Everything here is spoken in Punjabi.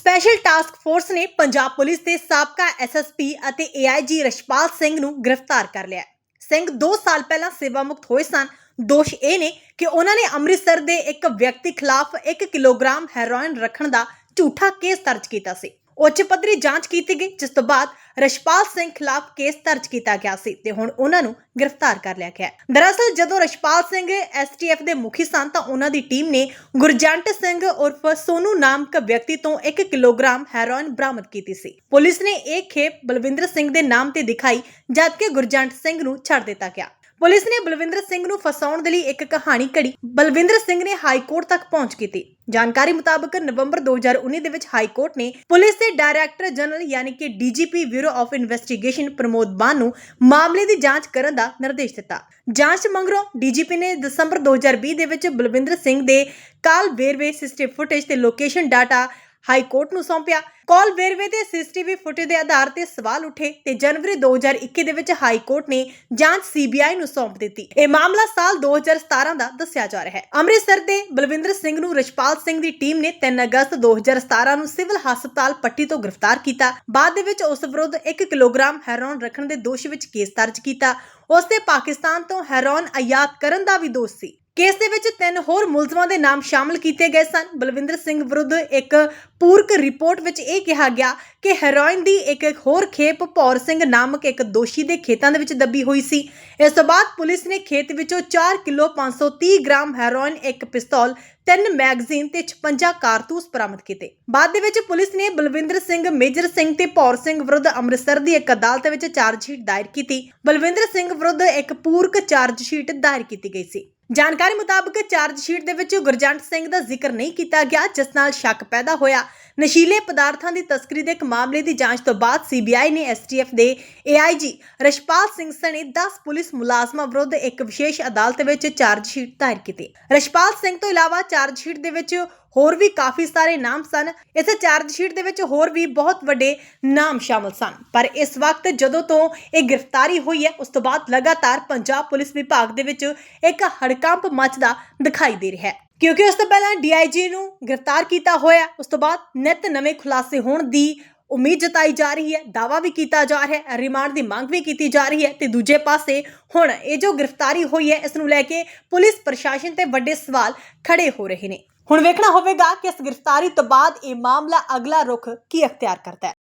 ਸਪੈਸ਼ਲ ਟਾਸਕ ਫੋਰਸ ਨੇ ਪੰਜਾਬ ਪੁਲਿਸ ਦੇ ਸਾਬਕਾ ਐਸਐਸਪੀ ਅਤੇ ਏਆਈਜੀ ਰਸ਼ਪਾਲ ਸਿੰਘ ਨੂੰ ਗ੍ਰਿਫਤਾਰ ਕਰ ਲਿਆ ਸਿੰਘ 2 ਸਾਲ ਪਹਿਲਾਂ ਸੇਵਾ ਮੁਕਤ ਹੋਏ ਸਨ। ਦੋਸ਼ ਇਹ ਨੇ ਕਿ ਉਹਨਾਂ ਨੇ ਅੰਮ੍ਰਿਤਸਰ ਦੇ ਇੱਕ ਵਿਅਕਤੀ ਖਿਲਾਫ 1 ਕਿਲੋਗ੍ਰਾਮ ਹੈਰੋਇਨ ਰੱਖਣ ਦਾ ਝੂਠਾ ਕੇਸ ਦਰਜ ਕੀਤਾ ਸੀ। ਉੱਚ ਪੱਧਰੀ ਜਾਂਚ ਕੀਤੀ ਗਈ, ਜਿਸ ਤੋਂ ਬਾਅਦ ਰਸ਼ਪਾਲ ਸਿੰਘ ਖਿਲਾਫ ਕੇਸ ਦਰਜ ਕੀਤਾ ਗਿਆ ਸੀ ਤੇ ਹੁਣ ਉਹਨਾਂ ਨੂੰ ਗ੍ਰਿਫਤਾਰ ਕਰ ਲਿਆ ਗਿਆ ਦਰਅਸਲ, ਜਦੋਂ ਰਸ਼ਪਾਲ ਸਿੰਘ ਐਸਟੀਐਫ ਦੇ ਮੁਖੀ ਸਨ, ਤਾਂ ਉਹਨਾਂ ਦੀ ਟੀਮ ਨੇ ਗੁਰਜੰਟ ਸਿੰਘ ਉਰਫ ਸੋਨੂ ਨਾਮਕ ਵਿਅਕਤੀ ਤੋਂ 1 ਕਿਲੋਗ੍ਰਾਮ ਹੈਰੋਇਨ ਬਰਾਮਦ ਕੀਤੀ ਸੀ। ਪੁਲਿਸ ਨੇ ਇਹ ਖੇਪ ਬਲਵਿੰਦਰ ਸਿੰਘ ਦੇ ਨਾਮ ਤੇ ਦਿਖਾਈ, ਜਦਕਿ ਗੁਰਜੰਟ ਸਿੰਘ ਨੂੰ ਛੱਡ ਦਿੱਤਾ ਗਿਆ। ਪੁਲਿਸ ਨੇ ਬਲਵਿੰਦਰ ਸਿੰਘ ਨੂੰ ਫਸਾਉਣ ਦੇ ਲਈ ਇੱਕ ਕਹਾਣੀ ਘੜੀ ਬਲਵਿੰਦਰ ਸਿੰਘ ਨੇ ਹਾਈ ਕੋਰਟ ਤੱਕ ਪਹੁੰਚ ਕੀਤੀ। ਜਾਣਕਾਰੀ ਮੁਤਾਬਕ ਨਵੰਬਰ 2019 ਦੇ ਵਿੱਚ ਹਾਈ ਕੋਰਟ ਨੇ ਪੁਲਿਸ ਦੇ ਡਾਇਰੈਕਟਰ ਜਨਰਲ ਯਾਨੀ ਕਿ DGP bureau of investigation Pramod ਬਾਨ ਨੂੰ ਮਾਮਲੇ ਦੀ ਜਾਂਚ ਕਰਨ ਦਾ ਨਿਰਦੇਸ਼ ਦਿੱਤਾ। ਜਾਂਚ ਮੰਗਰੋਂ ਡੀਜੀਪੀ ਨੇ ਦਸੰਬਰ 2020 ਦੇ ਵਿੱਚ ਬਲਵਿੰਦਰ ਸਿੰਘ ਦੇ ਕਾਲ ਵੇਰਵੇ, ਸਿਸਟਮ ਫੁਟੇਜ ਤੇ ਲੋਕੇਸ਼ਨ ਡਾਟਾ ਹਾਈ ਕੋਰਟ ਨੂੰ ਸੌਂਪਿਆ। ਕਾਲ ਵੇਰਵੇ ਦੇ ਸੀਸੀਟੀਵੀ ਫੁਟੇਜ ਦੇ ਆਧਾਰ ਤੇ ਸਵਾਲ ਉੱਠੇ ਤੇ ਜਨਵਰੀ 2021 ਦੇ ਵਿੱਚ ਹਾਈ ਕੋਰਟ ਨੇ ਜਾਂਚ ਸੀਬੀਆਈ ਨੂੰ ਸੌਂਪ ਦਿੱਤੀ। ਇਹ ਮਾਮਲਾ ਸਾਲ 2017 ਦਾ ਦੱਸਿਆ ਜਾ ਰਿਹਾ ਹੈ। ਅੰਮ੍ਰਿਤਸਰ ਦੇ ਬਲਵਿੰਦਰ ਸਿੰਘ ਨੂੰ ਰਸ਼ਪਾਲ ਸਿੰਘ ਦੀ ਟੀਮ ਨੇ 3 ਅਗਸਤ 2017 ਨੂੰ ਸਿਵਲ ਹਸਪਤਾਲ ਪੱਟੀ ਤੋਂ ਗ੍ਰਿਫਤਾਰ ਕੀਤਾ। ਬਾਅਦ ਦੇ ਵਿੱਚ ਉਸ ਵਿਰੁੱਧ 1 ਕਿਲੋਗ੍ਰਾਮ ਹੈਰੋਨ ਰੱਖਣ ਦੇ ਦੋਸ਼ ਵਿੱਚ ਕੇਸ ਦਰਜ ਕੀਤਾ। ਉਸ ਤੇ ਪਾਕਿਸਤਾਨ ਤੋਂ ਹੈਰੋਨ ਆਯਾਤ ਕਰਨ ਦਾ ਵੀ ਦੋਸ਼ ਸੀ। ਕੇਸ ਦੇ ਵਿੱਚ ਤਿੰਨ ਹੋਰ ਮੁਲਜ਼ਮਾਂ ਦੇ ਨਾਮ ਸ਼ਾਮਲ ਕੀਤੇ ਗਏ ਸਨ। ਬਲਵਿੰਦਰ ਸਿੰਘ ਵਿਰੁੱਧ ਇੱਕ ਪੂਰਕ ਰਿਪੋਰਟ ਵਿੱਚ ਇਹ ਕਿਹਾ ਗਿਆ ਕਿ ਹੈਰੋਇਨ ਦੀ ਇੱਕ ਹੋਰ ਖੇਪ ਭੌਰ ਸਿੰਘ ਨਾਮਕ ਇੱਕ ਦੋਸ਼ੀ ਦੇ ਖੇਤਾਂ ਦੇ ਵਿੱਚ ਦੱਬੀ ਹੋਈ ਸੀ। ਇਸ ਤੋਂ ਬਾਅਦ ਪੁਲਿਸ ਨੇ ਖੇਤ ਵਿੱਚੋਂ 4 ਕਿਲੋ 530 ਗ੍ਰਾਮ ਹੈਰੋਇਨ, ਇੱਕ ਪਿਸਤੌਲ, ਤਿੰਨ ਮੈਗਜ਼ੀਨ ਤੇ 56 ਕਾਰਤੂਸ ਬਰਾਮਦ ਕੀਤੇ। ਬਾਅਦ ਦੇ ਵਿੱਚ ਪੁਲਿਸ ਨੇ ਬਲਵਿੰਦਰ ਸਿੰਘ, ਮੇਜਰ ਸਿੰਘ ਤੇ ਭੌਰ ਸਿੰਘ ਵਿਰੁੱਧ ਅੰਮ੍ਰਿਤਸਰ ਦੀ ਇੱਕ ਅਦਾਲਤ ਵਿੱਚ ਚਾਰਜ ਸ਼ੀਟ ਦਾਇਰ ਕੀਤੀ। ਬਲਵਿੰਦਰ ਸਿੰਘ ਵਿਰੁੱਧ ਇੱਕ ਪੂਰਕ ਚਾਰਜ ਸ਼ੀਟ ਦਾਇਰ ਕੀਤੀ ਗਈ ਸੀ। ਜਾਣਕਾਰੀ ਮੁਤਾਬਕ ਚਾਰਜ ਸ਼ੀਟ ਦੇ ਵਿੱਚ ਗੁਰਜੰਟ ਸਿੰਘ ਦਾ ਜ਼ਿਕਰ ਨਹੀਂ ਕੀਤਾ ਗਿਆ, ਜਿਸ ਨਾਲ ਸ਼ੱਕ ਪੈਦਾ ਹੋਇਆ। ਨਸ਼ੀਲੇ ਪਦਾਰਥਾਂ ਦੀ ਤਸਕਰੀ ਦੇ ਇੱਕ ਮਾਮਲੇ ਦੀ ਜਾਂਚ ਤੋਂ ਬਾਅਦ ਸੀਬੀਆਈ ਨੇ ਐਸਟੀਐਫ ਦੇ ਏਆਈਜੀ ਰਸ਼ਪਾਲ ਸਿੰਘ ਸਣੇ 10 ਪੁਲਿਸ ਮੁਲਾਜ਼ਮਾਂ ਵਿਰੁੱਧ ਇੱਕ ਵਿਸ਼ੇਸ਼ ਅਦਾਲਤ ਵਿੱਚ ਚਾਰਜ ਸ਼ੀਟ ਦਾਇਰ ਕੀਤੀ। ਰਸ਼ਪਾਲ ਸਿੰਘ ਤੋਂ ਇਲਾਵਾ ਚਾਰਜ ਸ਼ੀਟ ਦੇ ਵਿੱਚ ਹੋਰ ਵੀ ਕਾਫੀ ਸਾਰੇ ਨਾਮ ਸਨ। ਇਸ ਚਾਰਜ ਸ਼ੀਟ ਦੇ ਵਿੱਚ ਹੋਰ ਵੀ ਬਹੁਤ ਵੱਡੇ ਨਾਮ ਸ਼ਾਮਲ ਸਨ। ਪਰ ਇਸ ਵਕਤ ਜਦੋਂ ਤੋਂ ਇਹ ਗ੍ਰਿਫਤਾਰੀ ਹੋਈ ਹੈ, ਉਸ ਤੋਂ ਬਾਅਦ ਲਗਾਤਾਰ ਪੰਜਾਬ ਪੁਲਿਸ ਵਿਭਾਗ ਦੇ ਵਿੱਚ ਇੱਕ ਹੜਕੰਪ ਮਚਦਾ ਦਿਖਾਈ ਦੇ ਰਿਹਾ ਹੈ। ਕਿਉਂਕਿ ਉਸ ਤੋਂ ਪਹਿਲਾਂ ਡੀਆਈਜੀ ਨੂੰ ਗ੍ਰਿਫਤਾਰ ਕੀਤਾ ਹੋਇਆ, ਉਸ ਤੋਂ ਬਾਅਦ ਨਿਤ ਨਵੇਂ ਖੁਲਾਸੇ ਹੋਣ ਦੀ ਉਮੀਦ ਜਤਾਈ ਜਾ ਰਹੀ ਹੈ ਦਾਵਾ ਵੀ ਕੀਤਾ ਜਾ ਰਿਹਾ ਹੈ, ਰਿਮਾਂਡ ਦੀ ਮੰਗ ਵੀ ਕੀਤੀ ਜਾ ਰਹੀ ਹੈ ਤੇ ਦੂਜੇ ਪਾਸੇ ਹੁਣ ਇਹ ਜੋ ਗ੍ਰਿਫਤਾਰੀ ਹੋਈ ਹੈ, ਇਸ ਨੂੰ ਲੈ ਕੇ ਪੁਲਿਸ ਪ੍ਰਸ਼ਾਸਨ ਤੇ ਵੱਡੇ ਸਵਾਲ ਖੜੇ ਹੋ ਰਹੇ ਨੇ। ਹੁਣ ਵੇਖਣਾ ਹੋਵੇਗਾ ਕਿ ਇਸ ਗ੍ਰਿਫਤਾਰੀ ਤੋਂ ਬਾਅਦ ਇਹ ਮਾਮਲਾ ਅਗਲਾ ਰੁਖ ਕੀ ਅਖਤਿਆਰ ਕਰਦਾ ਹੈ।